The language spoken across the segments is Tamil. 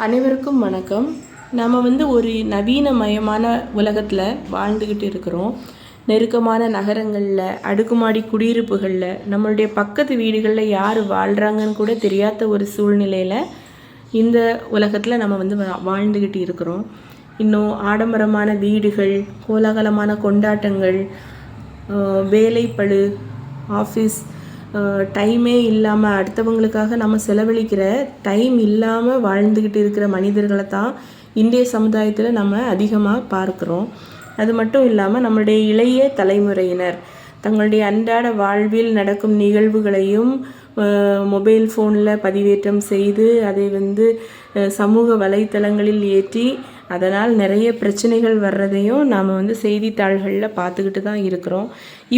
அனைவருக்கும் வணக்கம். நம்ம வந்து ஒரு நவீனமயமான உலகத்தில் வாழ்ந்துக்கிட்டு இருக்கிறோம். நெருக்கமான நகரங்களில் அடுக்குமாடி குடியிருப்புகளில் நம்மளுடைய பக்கத்து வீடுகளில் யார் வாழ்கிறாங்கன்னு கூட தெரியாத ஒரு சூழ்நிலையில் இந்த உலகத்தில் நம்ம வந்து வாழ்ந்துக்கிட்டு இருக்கிறோம். இன்னும் ஆடம்பரமான வீடுகள் கோலாகலமான கொண்டாட்டங்கள் வேலைப்பழு ஆஃபீஸ் டைமே இல்லாமல் அடுத்தவங்களுக்காக நம்ம செலவழிக்கிற டைம் இல்லாமல் வாழ்ந்துக்கிட்டு இருக்கிற மனிதர்களை தான் இந்திய சமுதாயத்தில் நம்ம அதிகமாக பார்க்குறோம். அது மட்டும் இல்லாமல் நம்மளுடைய இளைய தலைமுறையினர் தங்களுடைய அன்றாட வாழ்வில் நடக்கும் நிகழ்வுகளையும் மொபைல் ஃபோனில் பதிவேற்றம் செய்து அதை வந்து சமூக வலைத்தளங்களில் ஏற்றி அதனால் நிறைய பிரச்சனைகள் வர்றதையும் நாம் வந்து செய்தித்தாள்களில் பார்த்துக்கிட்டு தான் இருக்கிறோம்.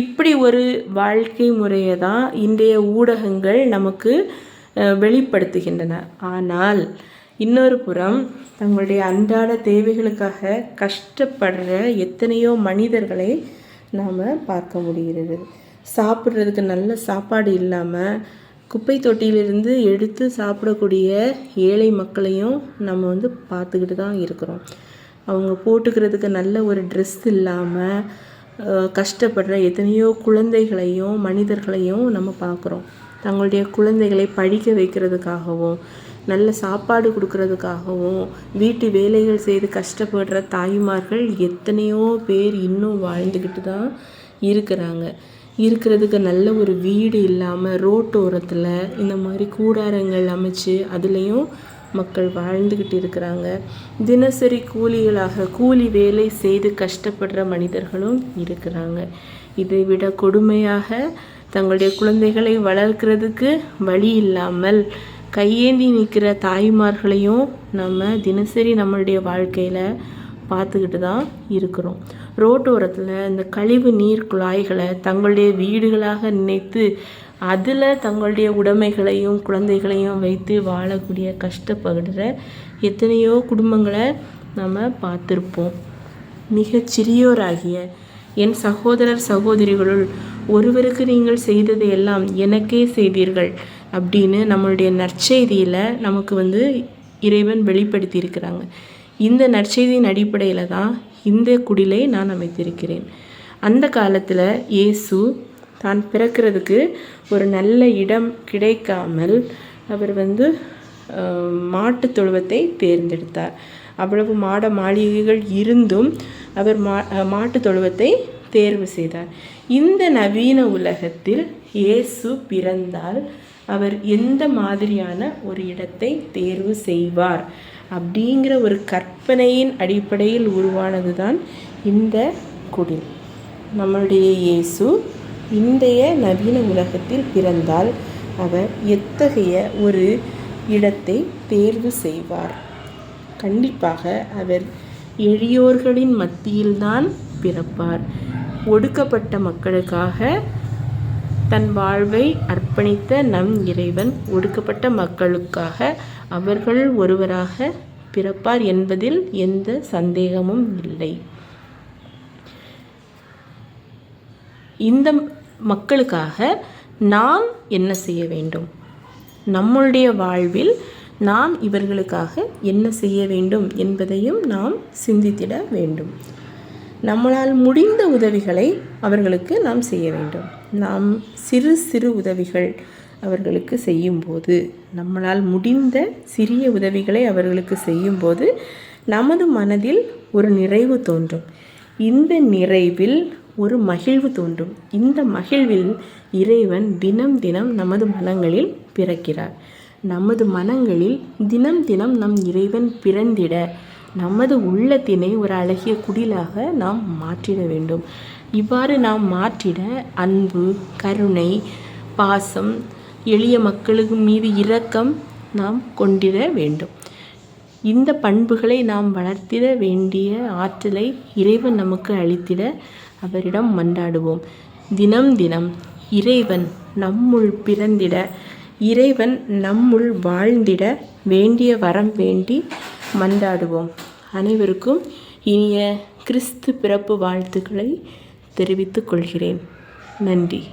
இப்படி ஒரு வாழ்க்கை முறையை தான் இன்றைய ஊடகங்கள் நமக்கு வெளிப்படுத்துகின்றன. ஆனால் இன்னொரு புறம் தங்களுடைய அன்றாட தேவைகளுக்காக கஷ்டப்படுற எத்தனையோ மனிதர்களை நாம் பார்க்க முடிகிறது. சாப்பிட்றதுக்கு நல்ல சாப்பாடு இல்லாமல் குப்பை தொட்டியிலிருந்து எடுத்து சாப்பிடக்கூடிய ஏழை மக்களையும் நம்ம வந்து பார்த்துக்கிட்டு தான் இருக்கிறோம். அவங்க போட்டுக்கிறதுக்கு நல்ல ஒரு ட்ரெஸ் இல்லாமல் கஷ்டப்படுற எத்தனையோ குழந்தைகளையும் மனிதர்களையும் நம்ம பார்க்குறோம். தங்களுடைய குழந்தைகளை படிக்க வைக்கிறதுக்காகவும் நல்ல சாப்பாடு கொடுக்கறதுக்காகவும் வீட்டு வேலைகள் செய்து கஷ்டப்படுற தாய்மார்கள் எத்தனையோ பேர் இன்னும் வாழ்ந்துக்கிட்டு தான் இருக்கிறாங்க. இருக்கிறதுக்கு நல்ல ஒரு வீடு இல்லாமல் ரோட்டோரத்தில் இந்த மாதிரி கூடாரங்கள் அமைச்சு அதுலேயும் மக்கள் வாழ்ந்துக்கிட்டு இருக்கிறாங்க. தினசரி கூலிகளாக கூலி வேலை செய்து கஷ்டப்படுற மனிதர்களும் இருக்கிறாங்க. இதை விட கொடுமையாக தங்களுடைய குழந்தைகளை வளர்க்கிறதுக்கு வழி இல்லாமல் கையேந்தி நிற்கிற தாய்மார்களையும் நம்ம தினசரி நம்மளுடைய வாழ்க்கையில் பார்த்துக்கிட்டு தான் இருக்கிறோம். ரோட்டோரத்தில் இந்த கழிவு நீர் குழாய்களை தங்களுடைய வீடுகளாக நினைத்து அதில் தங்களுடைய உடைமைகளையும் குழந்தைகளையும் வைத்து வாழக்கூடிய கஷ்டப்படுற எத்தனையோ குடும்பங்களை நம்ம பார்த்துருப்போம். மிகச் சிறியோராகிய என் சகோதரர் சகோதரிகளுள் ஒருவருக்கு நீங்கள் செய்தது எல்லாம் எனக்கே செய்தீர்கள் அப்படின்னு நம்மளுடைய நற்செய்தியில் நமக்கு வந்து இறைவன் வெளிப்படுத்தி இருக்கிறாங்க இந்த நற்செய்தியின் அடிப்படையில் தான் இந்த குடிலை நான் அமைத்திருக்கிறேன். அந்த காலத்தில் இயேசு தான் பிறக்கிறதுக்கு ஒரு நல்ல இடம் கிடைக்காமல் அவர் வந்து மாட்டு தொழுவத்தை தேர்ந்தெடுத்தார். அவ்வளவு மாட மாளிகைகள் இருந்தும் அவர் மா மாட்டு தொழுவத்தை தேர்வு செய்தார். இந்த நவீன உலகத்தில் இயேசு பிறந்தால் அவர் எந்த மாதிரியான ஒரு இடத்தை தேர்வு செய்வார்? அப்படிங்கிற ஒரு கற்பனையின் அடிப்படையில் உருவானது தான் இந்த குடில். நம்மளுடைய இயேசு இன்றைய நவீன உலகத்தில் பிறந்தால் அவர் எத்தகைய ஒரு இடத்தை தேர்வு செய்வார்? கண்டிப்பாக அவர் எளியோர்களின் மத்தியில்தான் பிறப்பார். ஒடுக்கப்பட்ட மக்களுக்காக தன் வாழ்வை அர்ப்பணித்த நம் இறைவன் ஒடுக்கப்பட்ட மக்களுக்காக அவர்கள் ஒருவராக பிறப்பார் என்பதில் எந்த சந்தேகமும் இல்லை. இந்த மக்களுக்காக நாம் என்ன செய்ய வேண்டும்? நம்மளுடைய வாழ்வில் நாம் இவர்களுக்காக என்ன செய்ய வேண்டும் என்பதையும் நாம் சிந்தித்திட வேண்டும். நம்மளால் முடிந்த உதவிகளை அவர்களுக்கு நாம் செய்ய வேண்டும். நாம் சிறு சிறு உதவிகள் அவர்களுக்கு செய்யும்போது நம்மளால் முடிந்த சிறிய உதவிகளை அவர்களுக்கு செய்யும்போது நமது மனதில் ஒரு நிறைவு தோன்றும். இந்த நிறைவில் ஒரு மகிழ்வு தோன்றும். இந்த மகிழ்வில் இறைவன் தினம் தினம் நமது மனங்களில் பிறக்கிறார். நமது மனங்களில் தினம் தினம் நம் இறைவன் பிறந்திட நமது உள்ளத்தினை ஒரு அழகிய குடிலாக நாம் மாற்றிட வேண்டும். இவ்வாறு நாம் மாற்றிட அன்பு கருணை பாசம் எளிய மக்களுக்கு மீது இரக்கம் நாம் கொண்டிட வேண்டும். இந்த பண்புகளை நாம் வளர்த்திட வேண்டிய ஆற்றலை இறைவன் நமக்கு அளித்திட அவரிடம் மன்றாடுவோம். தினம் தினம் இறைவன் நம்முள் பிறந்திட இறைவன் நம்முள் வாழ்ந்திட வேண்டிய வரம் வேண்டி மன்றாடுவோம். அனைவருக்கும் இனிய கிறிஸ்து பிறப்பு வாழ்த்துக்களை தெரிவித்துக் கொள்கிறேன். நன்றி.